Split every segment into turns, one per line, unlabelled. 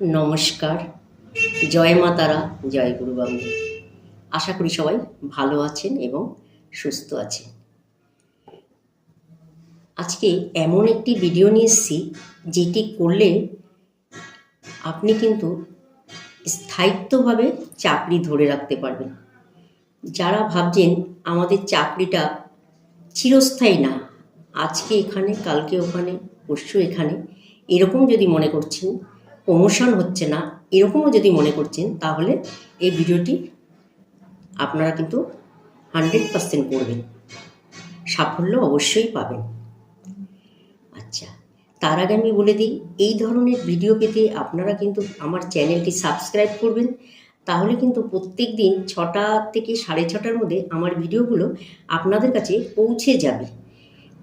নমস্কার। জয় মা তারা, জয় গুরু আশা করি সবাই ভালো আছেন এবং সুস্থ আছেন। আজকে এমন একটি ভিডিও নিয়ে এসেছি, যেটি করলে আপনি কিন্তু স্থায়িত্বভাবে চাকরি ধরে রাখতে পারবেন। যারা ভাবছেন আমাদের চাকরিটা চিরস্থায়ী না, আজকে এখানে, কালকে ওখানে, পরশু এখানে, এরকম যদি মনে করছেন প্রমোশন হচ্ছে না, এরকমও যদি মনে করছেন, তাহলে এই ভিডিওটি আপনারা কিন্তু হান্ড্রেড পার্সেন্ট করবেন। সাফল্য অবশ্যই পাবেন। আচ্ছা তার আগে আমি বলে দিই, এই ধরনের ভিডিও পেতে আপনারা কিন্তু আমার চ্যানেলটি সাবস্ক্রাইব করবেন। তাহলে কিন্তু প্রত্যেক দিন ছটা থেকে সাড়ে ছটার মধ্যে আমার ভিডিওগুলো আপনাদের কাছে পৌঁছে যাবে।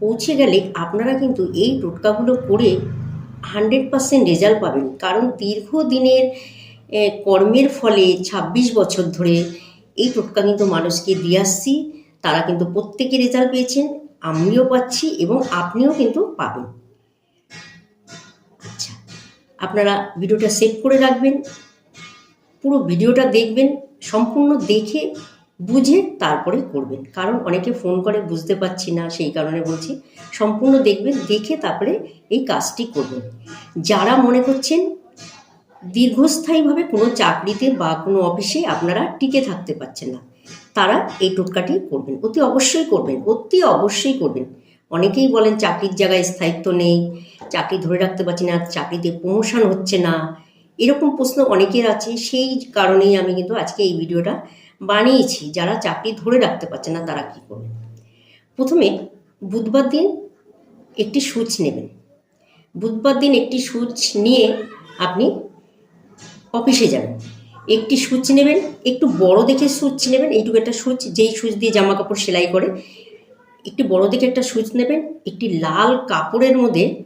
পৌঁছে গেলে আপনারা কিন্তু এই টোটকাগুলো করে হান্ড্রেড পার্সেন্ট রেজাল্ট পাবেন। কারণ দীর্ঘদিনের কর্মের ফলে ২৬ বছর ধরে এই টোটকা কিন্তু মানুষকে দিয়ে আসছি। তারা কিন্তু প্রত্যেকে রেজাল্ট পেয়েছেন, আমিও পাচ্ছি এবং আপনিও কিন্তু পাবেন। আচ্ছা আপনারা ভিডিওটা সেভ করে রাখবেন, পুরো ভিডিওটা দেখবেন, সম্পূর্ণ দেখে বুঝে তারপরে করবেন। কারণ অনেকে ফোন করে, বুঝতে পারছি না, সেই কারণে বলছি, সম্পূর্ণ দেখবেন, দেখে তারপরে এই কাজটি করবেন। যারা মনে করছেন দীর্ঘস্থায়ীভাবে কোনো চাকরিতে বা কোনো অফিসে আপনারা টিকে থাকতে পারছেন না, তারা এই টোটকাটি করবেন। অতি অবশ্যই করবেন, অতি অবশ্যই করবেন। অনেকেই বলেন চাকরির জায়গায় স্থায়িত্ব নেই, চাকরি ধরে রাখতে পারছি না, চাকরিতে প্রমোশন হচ্ছে না। এরকম প্রশ্ন অনেকের আছে, সেই কারণেই আমি কিন্তু আজকে এই ভিডিওটা বানিয়েছি, যারা চাকরি ধরে রাখতে পারছে না, তারা কী করবে? প্রথমে বুধবার দিন একটি সুচ নেবেন। বুধবার দিন একটি সুচ নিয়ে আপনি অফিসে যাবেন। একটি সুচ নেবেন, একটু বড় দেখে সুচ নেবেন, এইটুকু একটা সুচ, যেই সুচ দিয়ে জামা কাপড় সেলাই করে, একটু বড় দেখে একটা সুচ নেবেন, একটি লাল কাপড়ের মধ্যে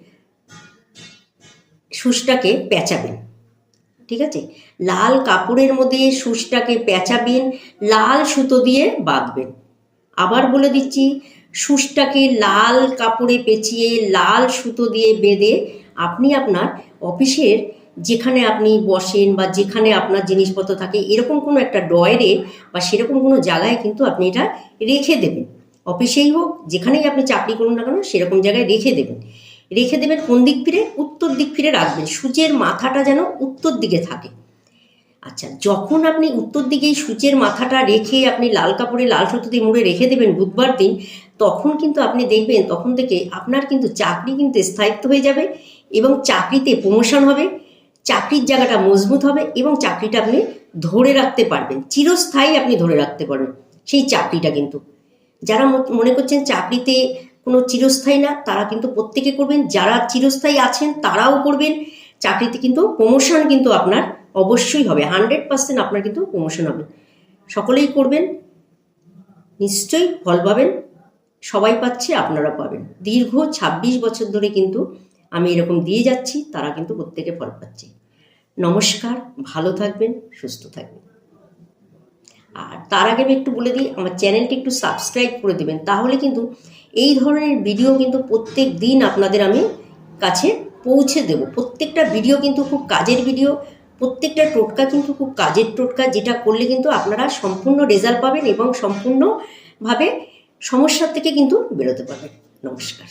সুচটাকে পেঁচাবেন। ঠিক আছে? লাল কাপড়ের মধ্যে সুচটাকে পেঁচাবেন লাল সুতো দিয়ে বাঁধবেন। আবার বলে দিচ্ছি, সুচটাকে লাল কাপড়ে পেঁচিয়ে লাল সুতো দিয়ে বেঁধে আপনি আপনার অফিসের যেখানে আপনি বসেন বা যেখানে আপনার জিনিসপত্র থাকে, এরকম কোনো একটা ডয়ারে বা সেরকম কোনো জায়গায় কিন্তু আপনি এটা রেখে দেবেন। অফিসেই হোক, যেখানেই আপনি চাকরি করুন না কেন, সেরকম জায়গায় রেখে দেবেন। রেখে দেবেন কোন দিক ফিরে? উত্তর দিক ফিরে রাখবেন। সূচের মাথাটা যেন উত্তর দিকে থাকে। আচ্ছা যখন আপনি উত্তর দিকে সূচের মাথাটা রেখে আপনি লাল কাপড়ে, লাল সুতো দিয়ে মুড়ে রেখে দেবেন বুধবার দিন, তখন কিন্তু আপনি দেখবেন, তখন থেকে আপনার কিন্তু চাকরি কিন্তু স্থায়িত্ব হয়ে যাবে এবং চাকরিতে প্রমোশন হবে, চাকরির জায়গাটা মজবুত হবে এবং চাকরিটা আপনি ধরে রাখতে পারবেন। চিরস্থায়ী আপনি ধরে রাখতে পারবেন সেই চাকরিটা কিন্তু। যারা মনে করছেন চাকরিতে কোনো চিরস্থায়ী না, তারা কিন্তু প্রত্যেকে করবেন। যারা চিরস্থায়ী আছেন, তারাও করবেন। চাকরিতে কিন্তু প্রমোশন কিন্তু আপনার অবশ্যই হবে। হান্ড্রেড পার্সেন্ট আপনার কিন্তু প্রমোশন হবে। সকলেই করবেন। নিশ্চয়ই ফল পাবেন। সবাই পাচ্ছে আপনারা পাবেন। দীর্ঘ ২৬ বছর ধরে কিন্তু আমি এরকম দিয়ে যাচ্ছি, তারা কিন্তু প্রত্যেকে ফল পাচ্ছে। নমস্কার, ভালো থাকবেন, সুস্থ থাকবেন। আর তার আগে আমি একটু বলে দিই, আমার চ্যানেলটি একটু সাবস্ক্রাইব করে দেবেন, তাহলে কিন্তু এই ধরনের ভিডিও কিন্তু প্রত্যেক দিন আপনাদের আমি কাছে পৌঁছে দেব। প্রত্যেকটা ভিডিও কিন্তু খুব কাজের ভিডিও প্রত্যেকটা টোটকা কিন্তু খুব কাজের টোটকা, যেটা করলে কিন্তু আপনারা সম্পূর্ণ রেজাল্ট পাবেন এবং সম্পূর্ণভাবে সমস্যার থেকে কিন্তু বেরোতে পারবেন। নমস্কার।